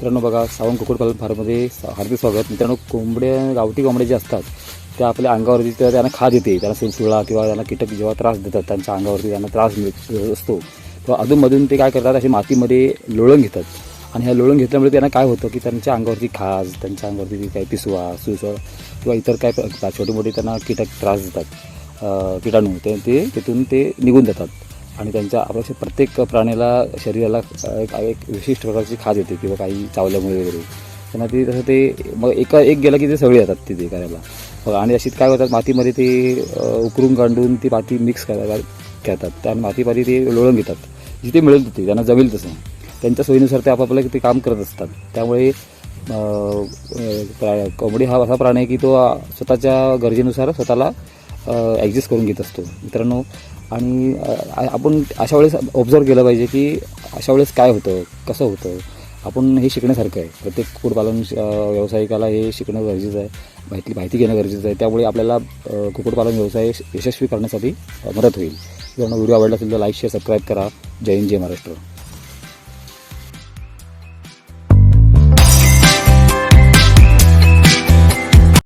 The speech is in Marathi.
मित्रांनो बघा सावंत कुक्कुटपालन फार्ममध्ये हार्दिक स्वागत. मित्रांनो कोंबड्या गावठी कोंबड्या जे असतात त्या आपल्या अंगावरती तर त्यांना खाद येते. त्यांना सुळसुळा किंवा त्यांना कीटक जेव्हा त्रास देतात त्यांच्या अंगावरती त्यांना त्रास मिळ असतो. तेव्हा अधूनमधून ते काय करतात असे मातीमध्ये लोळण घेतात. आणि ह्या लोळण घेतल्यामुळे त्यांना काय होतं की त्यांच्या अंगावरती खाज त्यांच्या अंगावरती काही पिसवा सुसवा किंवा इतर काय छोटे मोठे त्यांना कीटक त्रास देतात. किटाणू ते तिथून ते निघून जातात. आणि त्यांच्या आपल्या प्रत्येक प्राण्याला शरीराला एक एक विशिष्ट प्रकारची खाज येते किंवा काही चावल्यामुळे वगैरे. त्यांना ते तसं ते मग एका एक गेला की ते सगळे येतात तिथे करायला. मग आणि अशीच काय होतात मातीमध्ये ते उकरून काढून ती माती मिक्स करायला करतात त्या मातीमध्ये ते लोळून घेतात. जिथे मिळेल तिथे त्यांना जमेल तसं. त्यांच्या सोयीनुसार ते आपापलं ते काम करत असतात. त्यामुळे प्रा- कोंबडी हा असा प्राणी आहे की तो स्वतःच्या गरजेनुसार स्वतःला ॲडजस्ट करून घेत असतो. मित्रांनो आणि आपण अशा वेळेस ऑब्झर्व केलं पाहिजे की अशा वेळेस काय होतं कसं होतं. आपण हे शिकण्यासारखं आहे. प्रत्येक कुक्कुटपालन व्यावसायिकाला हे शिकणं गरजेचं आहे. माहिती माहिती घेणं गरजेचं आहे. त्यामुळे आपल्याला कुक्कुटपालन व्यवसाय यशस्वी करण्यासाठी मदत होईल. जर व्हिडिओ आवडला असेल तर लाईक शेअर सबस्क्राईब करा. जय हिंद जय महाराष्ट्र.